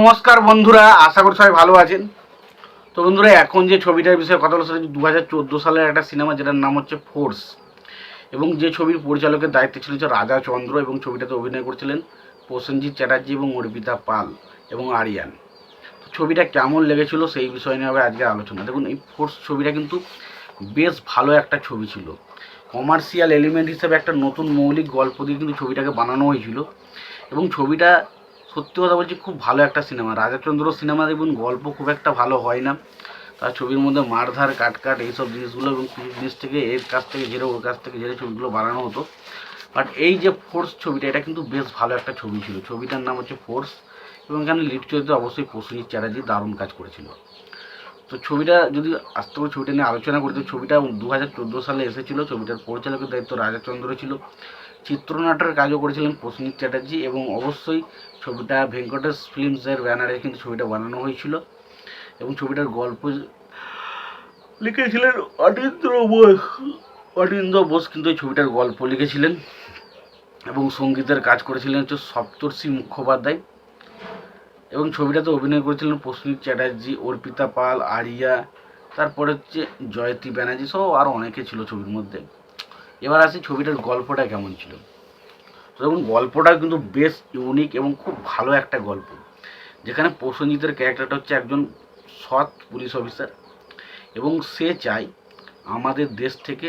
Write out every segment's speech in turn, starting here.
নমস্কার বন্ধুরা, আশা করি সবাই ভালো আছেন। তো বন্ধুরা, এখন যে ছবিটার বিষয়ে কথা বলতে দু হাজার সালের একটা সিনেমা, যেটার নাম হচ্ছে ফোর্স এবং যে ছবির পরিচালকের দায়িত্বে ছিল হচ্ছে রাজা চন্দ্র, এবং ছবিটাতে অভিনয় করছিলেন প্রসেনজিৎ চ্যাটার্জি এবং অর্পিতা পাল এবং আরিয়ান। তো ছবিটা কেমন লেগেছিল সেই বিষয় নিয়ে হবে আজকে আলোচনা। দেখুন, এই ফোর্স ছবিটা কিন্তু বেশ ভালো একটা ছবি ছিল। কমার্শিয়াল এলিমেন্ট হিসেবে একটা নতুন মৌলিক গল্প দিয়ে কিন্তু ছবিটাকে বানানো হয়েছিল। এবং ছবিটা সত্যি কথা বলছি, খুব ভালো একটা সিনেমা রাজাচন্দ্র সিনেমা দেখুন গল্প খুব একটা ভালো হয় না। তার ছবির মধ্যে মারধার, কাটকাট এইসব জিনিসগুলো এবং কিছু জিনিস থেকে, এর কাছ থেকে ঝেড়ে ওর কাছ থেকে ঝেড়ে ছবিগুলো বানানো হতো। বাট এই যে ফোর্স ছবিটা, এটা কিন্তু বেশ ভালো একটা ছবি ছিল। ছবিটার নাম হচ্ছে ফোর্স এবং এখানে লিড চরিত্রে অবশ্যই প্রসেনজিৎ চ্যাটার্জি দারুণ কাজ করেছিল। তো ছবিটা যদি আস্তে করে ছবিটা নিয়ে আলোচনা করি, তো ছবিটা দু হাজার চোদ্দ সালে এসেছিল। ছবিটার পরিচালকের দায়িত্ব রাজাচন্দ্র ছিল। চিত্রনাট্যের কাজও করেছিলেন প্রসেনজিৎ চ্যাটার্জি এবং অবশ্যই ছবিটা ভেঙ্কটেশ ফিল্মসের ব্যানারে কিন্তু ছবিটা বানানো হয়েছিল এবং ছবিটার গল্প লিখেছিলেন অনিন্দ্র বোস। অনিন্দ্র বোস কিন্তু এই ছবিটার গল্প লিখেছিলেন এবং সঙ্গীতের কাজ করেছিলেন হচ্ছে সপ্তর্ষি মুখোপাধ্যায়। এবং ছবিটাতে অভিনয় করেছিলেন প্রসেনজিৎ চ্যাটার্জি, অর্পিতা পাল, আরিয়া, তারপরে হচ্ছে জয়তী ব্যানার্জি সহ আরও অনেকে ছিল ছবির মধ্যে। এবার আসি ছবিটার গল্পটা কেমন ছিল? তো দেখুন, গল্পটা কিন্তু বেশ ইউনিক এবং খুব ভালো একটা গল্প। যেখানে প্রসেনজিতের ক্যারেক্টারটা হচ্ছে একজন সৎ পুলিশ অফিসার এবং সে চায় আমাদের দেশ থেকে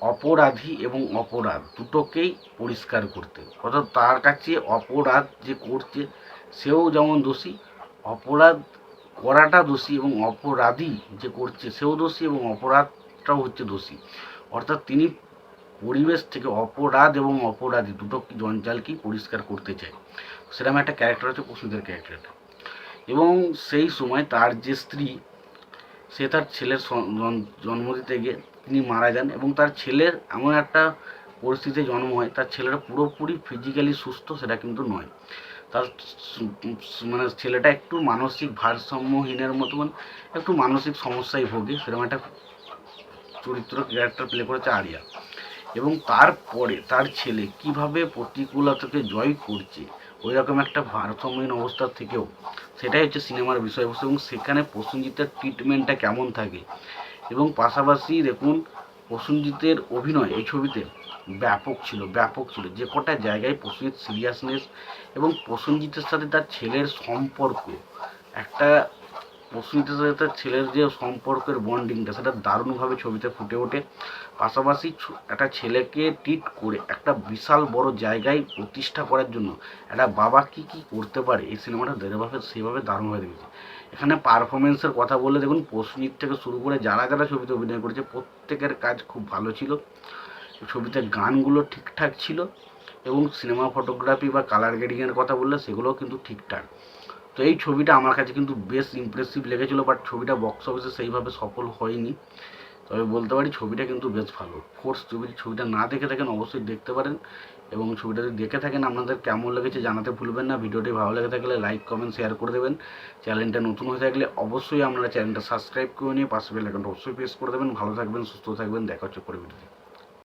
অপরাধী এবং অপরাধ দুটোকেই পরিষ্কার করতে। অর্থাৎ তার কাছে অপরাধ যে করছে সেও যেমন দোষী, অপরাধ করাটা দোষী এবং অপরাধী যে করছে সেও দোষী এবং অপরাধটাও হচ্ছে দোষী। অর্থাৎ তিনি পরিবেশ থেকে অপরাধ এবং অপরাধী দুটো জঞ্জালকেই পরিষ্কার করতে চায়। সেরকম একটা ক্যারেক্টার হচ্ছে পশুদের ক্যারেক্টারটা এবং সেই সময় তার যে স্ত্রী, সে তার ছেলের জন্ম দিতে গিয়ে তিনি মারা যান এবং তার ছেলের এমন একটা পরিস্থিতিতে জন্ম হয়, তার ছেলেটা পুরোপুরি ফিজিক্যালি সুস্থ সেটা কিন্তু নয়। তার মানে ছেলেটা একটু মানসিক ভারসাম্যহীনের মতো একটু মানসিক সমস্যায় ভোগে, সেরকম একটা চরিত্র ক্যারেক্টার প্লে করেছে আরিয়া। এবং তারপরে তার ছেলে কীভাবে প্রতিকূলতাকে জয় করছে ওই রকম একটা ভারসাম্যহীন অবস্থা থেকেও, সেটাই হচ্ছে সিনেমার বিষয়বস্তু। এবং সেখানে প্রসেনজিতের ট্রিটমেন্টটা কেমন থাকে? এবং পাশাপাশি দেখুন প্রসেনজিতের অভিনয় এই ছবিতে ব্যাপক ছিল ব্যাপক ছিল। যে কটা জায়গায় প্রসেনজিৎ সিরিয়াসনেস এবং প্রসেনজিতের সাথে তার ছেলের সম্পর্ক, একটা প্রসেনজিতের সাথে ছেলের যে সম্পর্কের বন্ডিংটা সেটা দারুণভাবে ছবিতে ফুটে ওঠে। পাশাপাশি একটা ছেলেকে ট্রিট করে একটা বিশাল বড় জায়গায় প্রতিষ্ঠা করার জন্য একটা বাবা কি কি করতে পারে, এই সিনেমাটা যেভাবে সেভাবে দারুণভাবে দেখেছে। এখানে পারফরমেন্সের কথা বললে দেখুন প্রসেনজিৎ থেকে শুরু করে যারা যারা ছবিতে অভিনয় করেছে, প্রত্যেকের কাজ খুব ভালো ছিল। ছবিতে গানগুলো ঠিকঠাক ছিল এবং সিনেমা ফটোগ্রাফি বা কালার গ্রেডিংয়ের কথা বললে সেগুলোও কিন্তু ঠিকঠাক। তো এই ছবিটা আমার কাছে কিন্তু বেশ ইমপ্রেসিভ লেগেছিলো বাট ছবিটা বক্স অফিসে সেইভাবে সফল হয়নি। তবে বলতে পারি ছবিটা কিন্তু বেশ ভালো। ফোর্স ছবি ছবিটা না দেখে থাকেন, অবশ্যই দেখতে পারেন। এবং ছবিটা যদি দেখে থাকেন, আপনাদের কেমন লেগেছে জানাতে ভুলবেন না। ভিডিওটি ভালো লেগে থাকলে লাইক কমেন্ট শেয়ার করে দেবেন। চ্যানেলটা নতুন হয়ে থাকলে অবশ্যই আপনারা চ্যানেলটা সাবস্ক্রাইব করে নিয়ে পাশে বেল আইকনটা অবশ্যই প্রেস করে দেবেন। ভালো থাকবেন, সুস্থ থাকবেন। দেখা হচ্ছে পরে